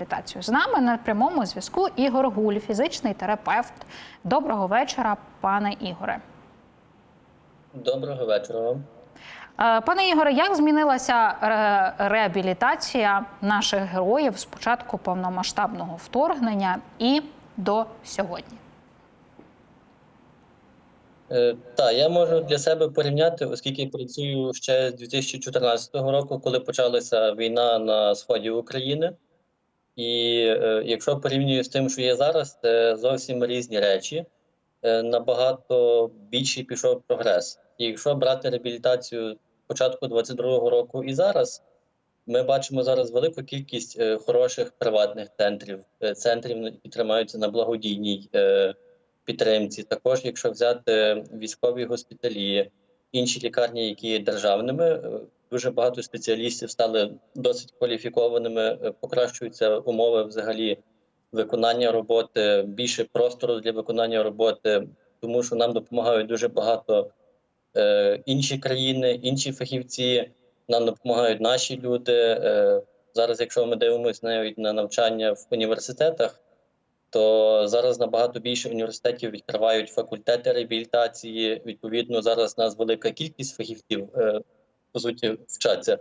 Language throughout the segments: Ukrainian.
реабілітацію. З нами на прямому зв'язку Ігор Гуль, фізичний терапевт. Доброго вечора, пане Ігоре. Доброго вечора вам. Е, Пане Ігоре, як змінилася реабілітація наших героїв з початку повномасштабного вторгнення і до сьогодні? Е, Так, я можу для себе порівняти, оскільки працюю ще з 2014 року, коли почалася війна на сході України. І е, якщо порівнюю з тим, що є зараз, це зовсім різні речі. Е, набагато більший пішов прогрес. І якщо брати реабілітацію початку 22-го року і зараз, ми бачимо зараз велику кількість е, хороших приватних центрів, центрів, які тримаються на благодійній підтримці. Також, якщо взяти військові госпіталі, інші лікарні, які є державними, дуже багато спеціалістів стали досить кваліфікованими, е, покращуються умови взагалі виконання роботи, більше простору для виконання роботи, тому що нам допомагають дуже багато е, інші країни, інші фахівці. Нам допомагають наші люди. Е, зараз, якщо ми дивимося навіть на навчання в університетах, то зараз набагато більше університетів відкривають факультети реабілітації. Відповідно, зараз у нас велика кількість фахівців е, по суті вчаться,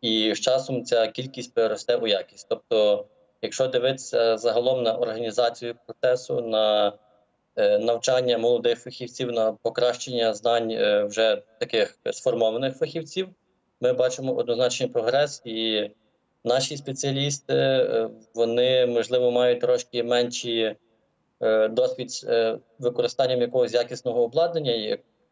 і з часом ця кількість переросте у якість. Тобто, якщо дивитися загалом на організацію процесу, на е, навчання молодих фахівців, на покращення знань е, вже таких сформованих фахівців, ми бачимо однозначний прогрес і наші спеціалісти е, вони можливо мають трошки менші досвід використанням якогось якісного обладнання,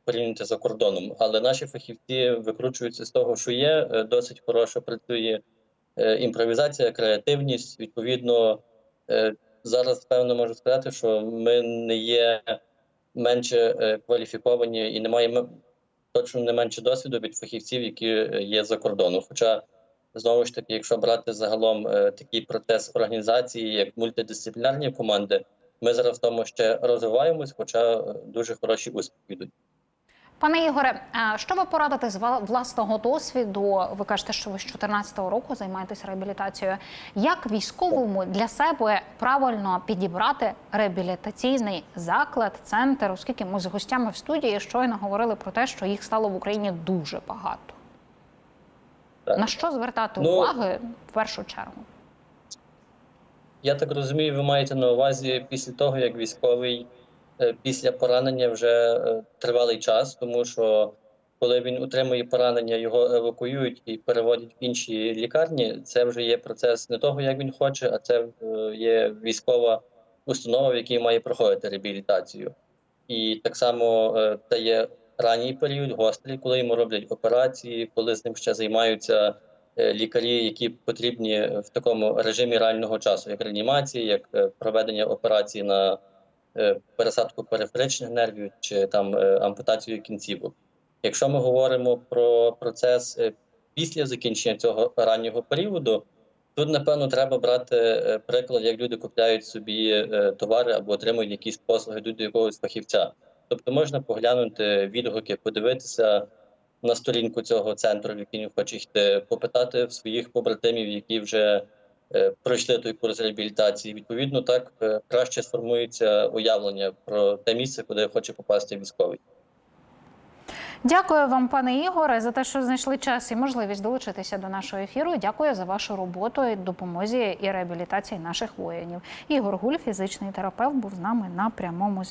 порівняти за кордоном. Але наші фахівці викручуються з того, що є е, досить хорошо працює е, імпровізація, креативність. Відповідно, е, зараз певно можу сказати, що ми не є менше кваліфіковані і не маємо точно не менше досвіду від фахівців, які є за кордону. Хоча знову ж таки, якщо брати загалом такий процес організації, як мультидисциплінарні команди, ми зараз в тому ще розвиваємось, хоча дуже хороші успіхи йдуть. Пане Ігоре, що ви порадите з власного досвіду? Ви кажете, що ви з 2014 року займаєтесь реабілітацією. Як військовому для себе правильно підібрати реабілітаційний заклад, центр, оскільки ми з гостями в студії щойно говорили про те, що їх стало в Україні дуже багато. Так. На що звертати Ну, уваги в першу чергу? Я так розумію, ви маєте на увазі після того, як військовий після поранення вже е, тривалий час, тому що коли він отримує поранення, його евакуюють і переводять в інші лікарні. Це вже є процес не того, як він хоче, а це е, є військова установа, в якій має проходити реабілітацію. І так само е, це є ранній період, гострий, коли йому роблять операції, коли з ним ще займаються е, лікарі, які потрібні в такому режимі реального часу, як реанімації, як е, проведення операції на е, пересадку периферичних нервів чи там е, ампутацію кінцівок. Якщо ми говоримо про процес е, після закінчення цього раннього періоду, тут напевно треба брати е, приклад, як люди купляють собі е, товари або отримують якісь послуги до якогось фахівця. Тобто можна поглянути відгуки, подивитися на сторінку цього центру, в який він хоче йти, попитати в своїх побратимів, які вже е, пройшли той курс реабілітації. Відповідно, так е, краще сформується уявлення про те місце, куди хоче попасти військовий. Дякую вам, пане Ігоре, за те, що знайшли час і можливість долучитися до нашого ефіру. Дякую за вашу роботу допомозі і реабілітації наших воїнів. Ігор Гуль, фізичний терапевт, був з нами на прямому зв'язку.